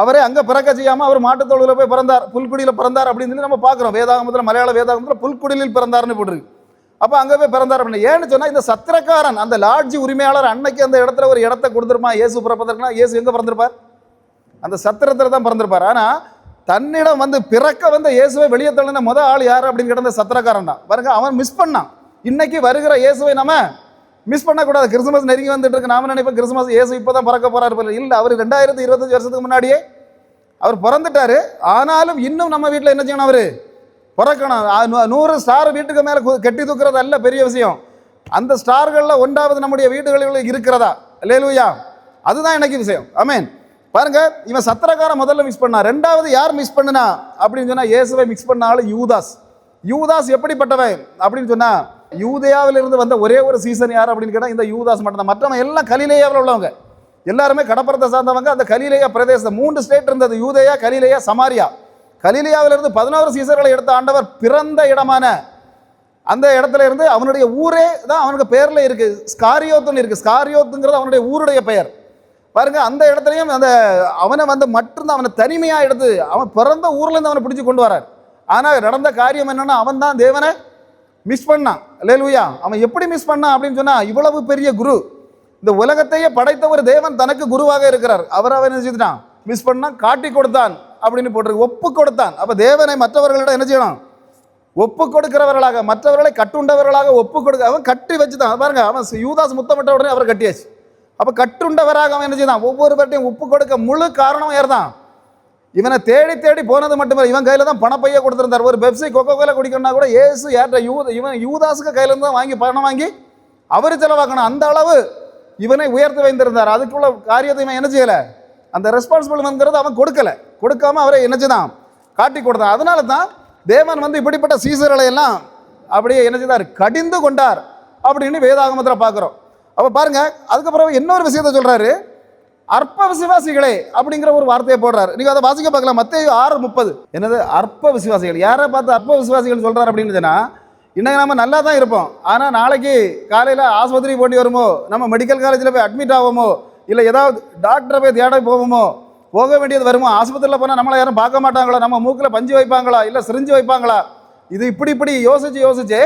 அவரே அங்கே பிறக்க செய்யாமல் அவர் மாட்டுத்தொழுவில் போய் பிறந்தார் புல்குடியில் பிறந்தார் அப்படின்னு சொல்லி நம்ம பார்க்குறோம். வேதாகமத்தில் மலையாள வேதாகமத்தில் புல்குடியில் பிறந்தார்னு போட்டிருக்கு. அப்போ அங்கே போய் பிறந்தார் அப்படின்னு. ஏன்னு சொன்னால் இந்த சத்திரக்காரன் அந்த லாட்ஜி உரிமையாளர் அன்னைக்கு அந்த இடத்துல ஒரு இடத்த கொடுத்துருமா இயேசு பிறப்பதற்குனா இயேசு எங்கே பிறந்திருப்பார்? அந்த சத்திரத்தில் தான் பிறந்திருப்பார். ஆனால் தன்னிடம் வந்து பிறக்க வந்த இயேசுவை வெளியே தள்ளின முதல் ஆள் யார் அப்படின்னு கிடந்த சத்திரக்காரன் தான். பாருங்க அவன் மிஸ் பண்ணான். இன்னைக்கு வருகிற இயேசுவை நம்ம மிஸ் பண்ணக்கூடாது. கிறிஸ்துமஸ் நெருங்கி வந்துட்டு இருக்கு நாம நினைப்போம் கிறிஸ்துமஸ் இயேசு இப்போ தான் பிறக்க போறாரு இல்லை அவர் ரெண்டாயிரத்தி இருபத்தஞ்சு வருஷத்துக்கு முன்னாடியே அவர் பிறந்துட்டாரு. ஆனாலும் இன்னும் நம்ம வீட்டில் என்ன செய்யணும் அவர்? பிறக்கணும். நூறு ஸ்டார் வீட்டுக்கு மேலே கெட்டி தூக்குறது அல்ல பெரிய விஷயம். அந்த ஸ்டார்களில் ஒன்றாவது நம்முடைய வீடுகளில் இருக்கிறதா? லேலுயா அதுதான் எனக்கு விஷயம். அமேன் பாருங்க இவன் சத்திரக்காரன் முதல்ல மிஸ் பண்ணா. ரெண்டாவது யார் மிஸ் பண்ணுனா? அப்படின்னு சொன்னா இயேசுவை மிக்ஸ் பண்ணாலும் யூதாஸ். யூதாஸ் எப்படிப்பட்டவன்? அப்படின்னு சொன்னா யூதேயாவிலிருந்து வந்த ஒரே ஒரு சீசன் யார் அப்படின்னு கேட்டால் இந்த யூதாஸ் மட்டும் தான் மற்றவங்க எல்லாம் கலிலேயாவில் உள்ளவங்க. எல்லாருமே கடப்புறத்தை சார்ந்தவங்க. அந்த கலிலேயா பிரதேசம் மூன்று ஸ்டேட் இருந்தது. யூதயா கலிலேயா சமாரியா. கலிலேயாவிலிருந்து பதினோரு சீசர்களை எடுத்த ஆண்டவர் பிறந்த இடமான அந்த இடத்துல இருந்து அவனுடைய ஊரே தான் அவனுக்கு பேரில் இருக்கு. ஸ்காரியோத்துன்னு இருக்கு. ஸ்காரியோத்துங்கிறது அவனுடைய ஊருடைய பெயர். பாருங்க அந்த இடத்துலையும் அந்த அவனை வந்து மட்டும்தான் அவனை தனிமையாக எடுத்து அவன் பிறந்த ஊர்லேருந்து அவனை பிடிச்சி கொண்டு வரார் ஆனால் நடந்த காரியம் என்னன்னா அவன் தான் தேவனை மிஸ் பண்ணான் லேலுயா அவன் எப்படி மிஸ் பண்ணான் அப்படின்னு சொன்னால் இவ்வளவு பெரிய குரு. இந்த உலகத்தையே படைத்த ஒரு தேவன் தனக்கு குருவாக இருக்கிறார். அவர் அவன் என்ன செய்தான் மிஸ் பண்ணா காட்டி கொடுத்தான் அப்படின்னு போட்டிருக்கு ஒப்பு கொடுத்தான். அப்போ தேவனை மற்றவர்களிடம் என்ன செய்யணும்? ஒப்பு கொடுக்கிறவர்களாக மற்றவர்களை கட்டுண்டவர்களாக ஒப்பு கொடுக்க அவன் கட்டி வச்சு தான் பாருங்க அவன் யூதாஸ் முத்தமிட்ட உடனே அவர் கட்டியாச்சு. அப்போ கட்டுண்டவராக அவன் என்ன செய்தான்? ஒவ்வொருவர்கிட்டையும் ஒப்பு கொடுக்க முழு காரணம் ஏறதான் இவனை தேடி தேடி போனது மட்டுமே இவன் கையில் தான் பணப்பைய கொடுத்துருந்தார். ஒரு பெப்சி கொக்கோ கோலா குடிக்கணும்னா கூட ஏசு யார்கிட்ட யூ இவன் யூதாஸுக்கு கையிலேருந்து தான் வாங்கி பணம் வாங்கி அவர் செலவாக்கணும். அந்த அளவு இவனை உயர்த்தி வைத்திருந்தார். அதுக்குள்ள காரியத்தை இவன் என்ன செய்யலை? அந்த ரெஸ்பான்சிபிள்ங்கிறது அவன் கொடுக்கல. கொடுக்காம அவரை என்னச்சுதான் காட்டி கொடுத்தான். அதனால தான் தேவன் வந்து இப்படிப்பட்ட சீசர்களை எல்லாம் அப்படியே என்ன செய்தார்? கடிந்து கொண்டார். அப்படின்னு வேதாகமத்தில் பார்க்குறோம். அப்போ பாருங்க அதுக்கப்புறம் இன்னொரு விஷயத்த சொல்கிறாரு அற்ப விசுவாசிகளே அப்படிங்கிற ஒரு வார்த்தையை போடுறாரு. நீங்க அதை வாசிக்க பார்க்கலாம். மத்திய ஆறு முப்பது. என்னது? அற்ப விசுவாசிகள். யாரை பார்த்து அற்ப விசுவாசிகள் சொல்றாரு அப்படின்னு சொன்னா இன்னைக்கு நம்ம நல்லா தான் இருப்போம். ஆனால் நாளைக்கு காலையில் ஆஸ்பத்திரி போட்டி வருமோ? நம்ம மெடிக்கல் காலேஜில் போய் அட்மிட் ஆகுமோ இல்லை ஏதாவது டாக்டரை போய் தேட போவோமோ? போக வேண்டியது வருமா? ஆஸ்பத்திரியில் போனால் நம்மளை யாரும் பார்க்க மாட்டாங்களா? நம்ம மூக்கில் பஞ்சு வைப்பாங்களா? இல்லை சிரிஞ்சு வைப்பாங்களா? இது இப்படி இப்படி யோசிச்சு யோசிச்சு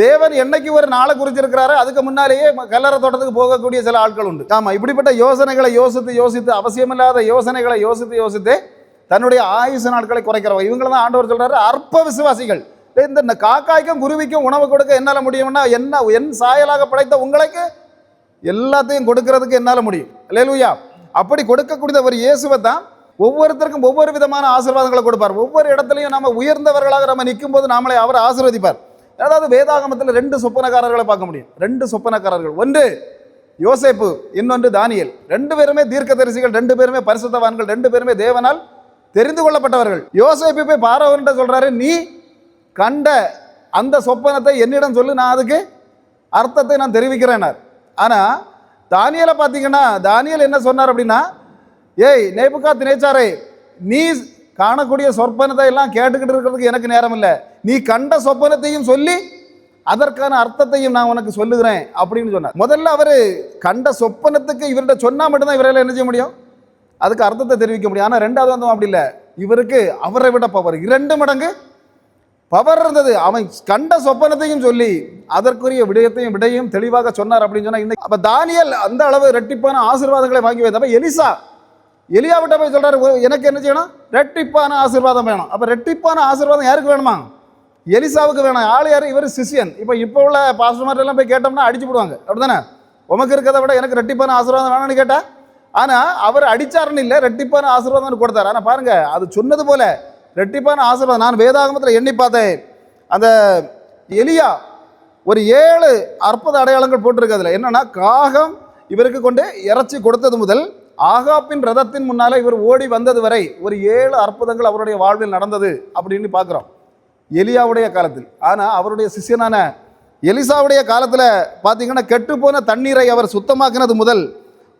தேவன் என்னைக்கு ஒரு நாளை குறிச்சிருக்கிறாரோ அதுக்கு முன்னாலேயே கல்லறை தோட்டத்துக்கு போகக்கூடிய சில ஆட்கள் உண்டு ஆமாம் இப்படிப்பட்ட யோசனைகளை யோசித்து யோசித்து அவசியமில்லாத யோசனைகளை யோசித்து யோசித்து தன்னுடைய ஆயுசு நாட்களை குறைக்கிறவங்க இவங்கள தான் ஆண்டவர் சொல்கிறாரு அற்ப விசுவாசிகள். இந்த காக்காய்க்கும் குருவிக்கும் உணவு கொடுக்க என்னால் முடியும்னா என்ன என் சாயலாக படைத்த உங்களுக்கு எல்லாத்தையும் கொடுக்கறதுக்கு என்னால் முடியும். லேலுயா அப்படி கொடுக்கக்கூடிய ஒரு இயேசுவை தான் ஒவ்வொருத்தருக்கும் ஒவ்வொரு விதமான ஆசீர்வாதங்களை கொடுப்பார். ஒவ்வொரு இடத்துலையும் நம்ம உயர்ந்தவர்களாக நம்ம நிற்கும் போது நாமளை அவர் ஆசீர்வதிப்பார். அதாவது வேதாகமத்தில் ரெண்டு சொப்பனக்காரர்களை பார்க்க முடியும். ரெண்டு சொப்பனக்காரர்கள். ஒன்று யோசேப்பு இன்னொன்று தானியல். ரெண்டு பேருமே தீர்க்கதரிசிகள் ரெண்டு பேருமே பரிசுத்தவான்கள் ரெண்டு பேருமே தேவனால் தெரிந்து கொள்ளப்பட்டவர்கள். யோசேப்பு போய் பாரவன்ட்ட சொல்றாரு நீ கண்ட அந்த சொப்பனத்தை என்னிடம் சொல்லு நான் அதுக்கு அர்த்தத்தை நான் தெரிவிக்கிறேனார் ஆனால் தானியலை பார்த்தீங்கன்னா தானியல் என்ன சொன்னார் அப்படின்னா ஏய் நேபுக்கா திணைச்சாரே நீ காணக்கூடிய சொற்பனத்தை எல்லாம் கேட்டுக்கிட்டு இருக்கிறதுக்கு எனக்கு நேரம் இல்லை நீ கண்ட சொப்பனத்தையும் சொல்லி அதற்கான அர்த்தத்தையும் நான் உனக்கு சொல்லுகிறேன் அப்படின்னு சொன்னார். முதல்ல அவர் கண்ட சொப்பனத்துக்கு இவர்கிட்ட சொன்னால் மட்டும்தான் இவரால் என்ன செய்ய முடியும்? அதுக்கு அர்த்தத்தை தெரிவிக்க முடியும். ஆனால் ரெண்டாவது வந்தவன் அப்படி இல்லை. இவருக்கு அவரை விட பவர் இரண்டு மடங்கு பவர் இருந்தது. அவன் கண்ட சொப்பனத்தையும் சொல்லி அதற்குரிய விடயத்தையும் விடையும் தெளிவாக சொன்னார் அப்படின்னு சொன்னால் இன்னைக்கு அப்போ தானியல் அந்த அளவு ரெட்டிப்பான ஆசீர்வாதங்களை வாங்கி வைத்தப்ப எலிசா எலியாவிட்ட போய் சொல்கிறாரு எனக்கு என்ன செய்யணும்? ரெட்டிப்பான ஆசீர்வாதம் வேணும். அப்போ ரெட்டிப்பான ஆசீர்வாதம் யாருக்கு வேணுமா? எலிசாவுக்கு வேணும். ஆள் யார்? இவர் சிஷியன். இப்போ இப்போ உள்ள பாஸ்டர்மார் எல்லாம் போய் கேட்டோம்னா அடிச்சு அப்படி அப்படிதானே உமக்கு இருக்கிறத விட எனக்கு ரெட்டிப்பான ஆசீர்வாதம் வேணும்னு கேட்டேன் ஆனால் அவர் அடிச்சாருன்னு இல்லை ரெட்டிப்பான ஆசீர்வாதம் கொடுத்தாரு. ஆனால் பாருங்கள் அது சொன்னது போல ரெட்டிப்பான ஆசீர்வாதம் நான் வேதாகமத்தில் எண்ணி பார்த்தேன். அந்த எலியா ஒரு ஏழு அற்புத அடையாளங்கள் போட்டிருக்கு அதில். என்னன்னா காகம் இவருக்கு கொண்டு இறைச்சி கொடுத்தது முதல் ஆகாப்பின் ரதத்தின் முன்னால் இவர் ஓடி வந்தது வரை ஒரு ஏழு அற்புதங்கள் அவருடைய வாழ்வில் நடந்தது அப்படின்னு பார்க்குறோம். எலியாவுடைய காலத்தில். ஆனால் அவருடைய சிஷ்யனான எலிசாவுடைய காலத்தில் பார்த்தீங்கன்னா கெட்டுப்போன தண்ணீரை அவர் சுத்தமாக்கினது முதல்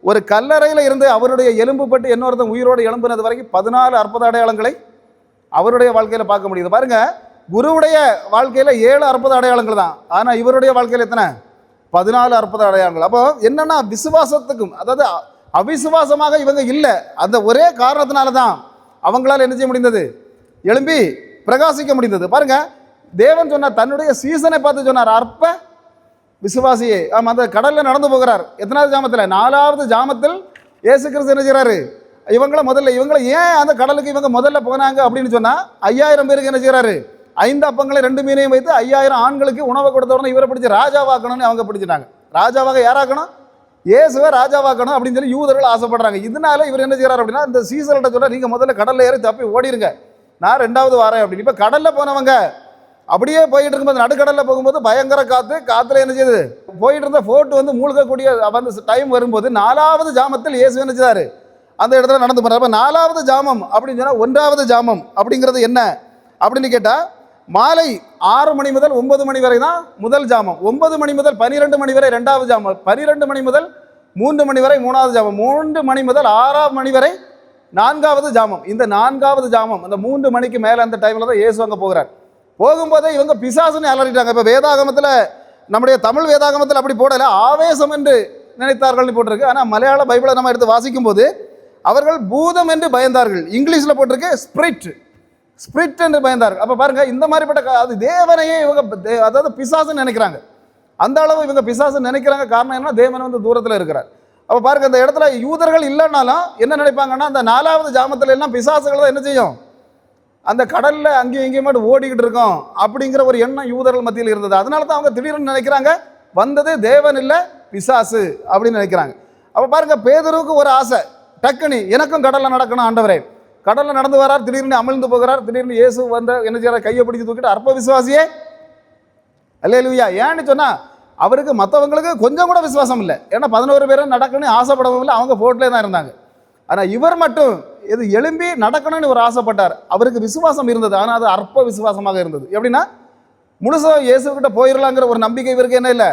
ஒரு கல்லறையில் இருந்து அவருடைய எலும்பு பட்டு இன்னொருத்தன் உயிரோடு எலும்புனது வரைக்கும் பதினாலு அற்புத அடையாளங்களை அவருடைய வாழ்க்கையில் பார்க்க முடியுது. பாருங்கள் குருவுடைய வாழ்க்கையில் ஏழு அற்புத அடையாளங்கள் தான். ஆனால் இவருடைய வாழ்க்கையில் எத்தனை? பதினாலு அற்புத அடையாளங்கள். அப்போ என்னென்னா விசுவாசத்துக்கும் அதாவது அவிசுவாசமாக இவங்க இல்லை. அந்த ஒரே காரணத்தினால தான் அவங்களால் என்ன செய்ய முடிந்தது? எழும்பி பிரகாசிக்க முடிந்தது. பாருங்கள் தேவன் சொன்னார் தன்னுடைய சீசனை பார்த்து சொன்னார். அற்ப விசுவாசியே. ஆமாம் அந்த கடலில் நடந்து போகிறார். எத்தனாவது ஜாமத்தில்? நாலாவது ஜாமத்தில் இயேசு கிறிஸ்து என்ன செய்கிறாரு இவங்கள முதல்ல இவங்கள ஏன் அந்த கடலுக்கு இவங்க முதல்ல போனாங்க அப்படின்னு சொன்னால் ஐயாயிரம் பேருக்கு என்ன செய்கிறாரு ஐந்து அப்பங்களை ரெண்டு மீனையும் வைத்து ஐயாயிரம் ஆண்களுக்கு உணவை கொடுத்த உடனே இவரை பிடிச்சி ராஜாவாக்கணும்னு அவங்க பிடிச்சிட்டாங்க. ராஜாவாக யாராக்கணும்? இயேசுவை ராஜாவாக்கணும் அப்படின்னு சொல்லி யூதர்கள் ஆசைப்படுறாங்க. இதனால இவர் என்ன செய்கிறார் அப்படின்னா இந்த சீசர்கிட்ட சொல்ல நீங்கள் முதல்ல கடலில் ஏறி தப்பி ஓடிருங்க. நான் ரெண்டாவது வரேன் அப்படின்னு. இப்போ கடலில் போனவங்க அப்படியே போயிட்டு இருக்கும்போது நடுக்கடலில் போகும்போது பயங்கர காற்று காற்றுல என்ன செய்யுது? போயிட்டு இருந்த போட்டு வந்து மூழ்கக்கூடிய அந்த டைம் வரும்போது நாலாவது ஜாமத்தில் இயேசு என்ன செய்தார் அந்த இடத்துல நடந்து போகிறார் அப்போ நாலாவது ஜாமம் அப்படின்னு சொன்னால் ஒன்றாவது ஜாமம் அப்படிங்கிறது என்ன? அப்படின்னு கேட்டால் மாலை ஆறு மணி முதல் ஒன்பது மணி வரை தான் முதல் ஜாமம். ஒன்பது மணி முதல் பன்னிரெண்டு மணி வரை ரெண்டாவது ஜாமம். பன்னிரெண்டு மணி முதல் மூன்று மணி வரை மூணாவது ஜாமம். மூன்று மணி முதல் ஆறாம் மணி வரை நான்காவது ஜாமம். இந்த நான்காவது ஜாமம் அந்த மூன்று மணிக்கு மேலே அந்த டைமில் தான் இயேசு அங்கே போகிறார். போகும்போதே இவங்க பிசாசுன்னு அலறிட்டாங்க. இப்போ வேதாகமத்தில் நம்முடைய தமிழ் வேதாகமத்தில் அப்படி போடலை. ஆவேசம் என்று நினைத்தார்கள்னு போட்டிருக்கு. ஆனால் மலையாள பைபிளை நம்ம எடுத்து வாசிக்கும் போது அவர்கள் பூதம் என்று பயந்தார்கள். இங்கிலீஷில் போட்டிருக்கு ஸ்பிரிட் ஸ்பிரிட் என்று பயந்தார்கள். அப்போ பாருங்க இந்த மாதிரிப்பட்ட கா- அது தேவனையே இவங்க தே- அதாவது பிசாசுன்னு நினைக்கிறாங்க. அந்த அளவு இவங்க பிசாசுன்னு நினைக்கிறாங்க. காரணம் என்ன தேவன் வந்து தூரத்தில் இருக்கிறார். அப்போ பாருங்க இந்த இடத்துல யூதர்கள் இல்லைன்னாலும் என்ன நினைப்பாங்கன்னா அந்த நாலாவது ஜாமத்தில் எல்லாம் பிசாசுகள் தான் என்ன செய்யும்? அந்த கடலில் அங்கேயும் இங்கேயும் மட்டும் ஓடிக்கிட்டு இருக்கோம் அப்படிங்கிற ஒரு எண்ணம் யூதர்கள் மத்தியில் இருந்தது. அதனால தான் அவங்க திடீர்னு நினைக்கிறாங்க வந்தது தேவன் இல்லை பிசாசு அப்படின்னு நினைக்கிறாங்க. அப்போ பாருங்க பேதருக்கு ஒரு ஆசை டக்குனி எனக்கும் கடலில் நடக்கணும் ஆண்டவரே. கடலில் நடந்து வரார் திடீர்னு அமிழ்ந்து போகிறார் திடீர்னு இயேசு வந்த என்ன செய்யறார் கையை பிடிச்சி தூக்கிட்டு அற்ப விசுவாசியே அல்லேலூயா. ஏன்னு சொன்னால் அவருக்கு மற்றவங்களுக்கு கொஞ்சம் கூட விசுவாசம் இல்லை. ஏன்னா பதினோரு பேரும் நடக்கணும்னு ஆசைப்படவும் இல்லை அவங்க போட்டிலே தான் இருந்தாங்க. ஆனால் இவர் மட்டும் இது எழும்பி நடக்கணும்னு ஒரு ஆசைப்பட்டார். அவருக்கு விசுவாசம் இருந்தது. ஆனால் அது அற்ப விசுவாசமாக இருந்தது. எப்படின்னா முழுசாக இயேசுக்கிட்ட போயிடலாங்கிற ஒரு நம்பிக்கை இவருக்கு என்ன இல்லை?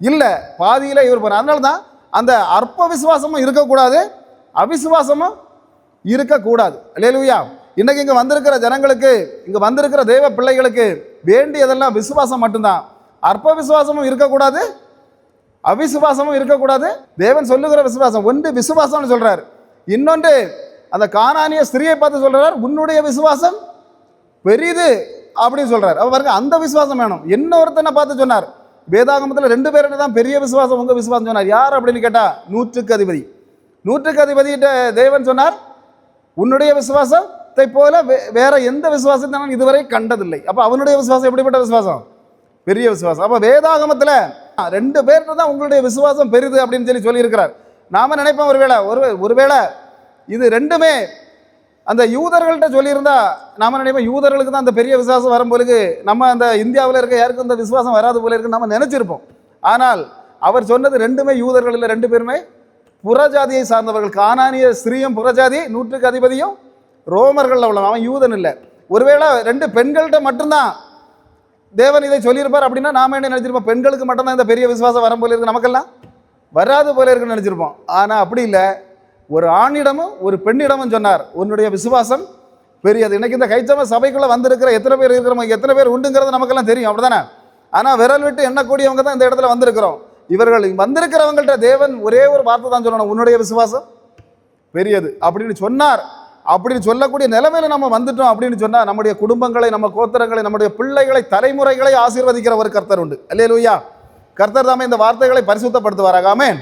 இல்லை. பாதியில் இவர் போனார் அதனால தான் அந்த அற்ப விசுவாசமும் இருக்கக்கூடாது அவிசுவாசமும் இருக்கக்கூடாது. அலேலுயா இன்றைக்கி இங்கே வந்திருக்கிற ஜனங்களுக்கு இங்கே வந்திருக்கிற தெய்வ பிள்ளைகளுக்கு வேண்டியதெல்லாம் விசுவாசம் மட்டும்தான். அற்ப விசுவாசமும் இருக்கக்கூடாது. அவிசுவாசமும் இருக்கக்கூடாது. தேவன் சொல்லுகிற விசுவாசம் ஒன்று விசுவாசம்னு சொல்கிறார் இன்னொன்று அந்த காணானிய ஸ்திரியை பார்த்து சொல்கிறார் உன்னுடைய விசுவாசம் பெரிது அப்படின்னு சொல்கிறார் அவர் பாருங்க அந்த விசுவாசம் வேணும். இன்னொருத்தனை பார்த்து சொன்னார். வேதாகமத்தில் ரெண்டு பேர்கிட்ட தான் பெரிய விசுவாசம் உங்கள் விசுவாசம் சொன்னார். யார் அப்படின்னு கேட்டால் நூற்றுக்கு அதிபதி. நூற்றுக்கு அதிபதிகிட்ட தேவன் சொன்னார் உன்னுடைய விசுவாசத்தை போல வே- வேற எந்த விசுவாசத்தை நான் இதுவரை கண்டதில்லை. அப்போ அவனுடைய விசுவாசம் எப்படிப்பட்ட விசுவாசம்? பெரிய விசுவாசம். அப்போ வேதாகமத்தில் ரெண்டு பேர்கிட்ட தான் உங்களுடைய விசுவாசம் பெரிது அப்படின்னு சொல்லி சொல்லியிருக்கிறார். நாம நினைப்போம் ஒருவேளை ஒரு ஒருவேளை இது ரெண்டுமே அந்த யூதர்கள்ட்ட சொல்லியிருந்தா நாம நினைப்போம் யூதர்களுக்கு தான் அந்த பெரிய விசுவாசம் வரும் போலுக்கு நம்ம அந்த இந்தியாவில் இருக்க யாருக்கும் அந்த விசுவாசம் வராது போல இருக்குன்னு நம்ம நினச்சிருப்போம். ஆனால் அவர் சொன்னது ரெண்டுமே யூதர்கள் இல்லை ரெண்டு பேருமே புறஜாதியை சார்ந்தவர்கள் கானானிய ஸ்திரீயும் புறஜாதி நூற்றுக்கு அதிபதியும் ரோமர்கள் உள்ளவன். அவன் யூதன் இல்லை. ஒருவேளை ரெண்டு பெண்கள்கிட்ட மட்டும்தான் தேவன் இதை சொல்லியிருப்பார் அப்படின்னா நாம் என்ன நினச்சிருப்போம்? பெண்களுக்கு மட்டும்தான் இந்த பெரிய விசுவாசம் வரும் போல இருக்கு நமக்கெல்லாம்? வராது போல இருக்குன்னு நினச்சிருப்போம். ஆனால் அப்படி இல்லை. ஒரு ஆணிடமும் ஒரு பெண்ணிடமும் சொன்னார் உன்னுடைய விசுவாசம் பெரியது. இன்னைக்கு இந்த கைச்சம சபைக்குள்ளே வந்திருக்கிற எத்தனை பேர் இருக்கிறவங்க எத்தனை பேர் உண்டுங்கிறது நமக்கெல்லாம் தெரியும். அப்படிதானே ஆனால் விரல் விட்டு எண்ணக்கூடியவங்க தான் இந்த இடத்துல வந்திருக்கிறோம். இவர்கள் வந்திருக்கிறவங்கள்ட்ட தேவன் ஒரே ஒரு வார்த்தை தான் சொல்லணும். உன்னுடைய விசுவாசம் பெரியது. அப்படின்னு சொன்னார். அப்படின்னு சொல்லக்கூடிய நிலைமையில நம்ம வந்துட்டோம் அப்படின்னு சொன்னால் நம்முடைய குடும்பங்களை நம்ம கோத்திரங்களை நம்முடைய பிள்ளைகளை தலைமுறைகளை ஆசீர்வதிக்கிற ஒரு கர்த்தர் உண்டு. அல்லையா கர்த்தர் தாமே இந்த வார்த்தைகளை பரிசுத்தப்படுத்துவாராகாமே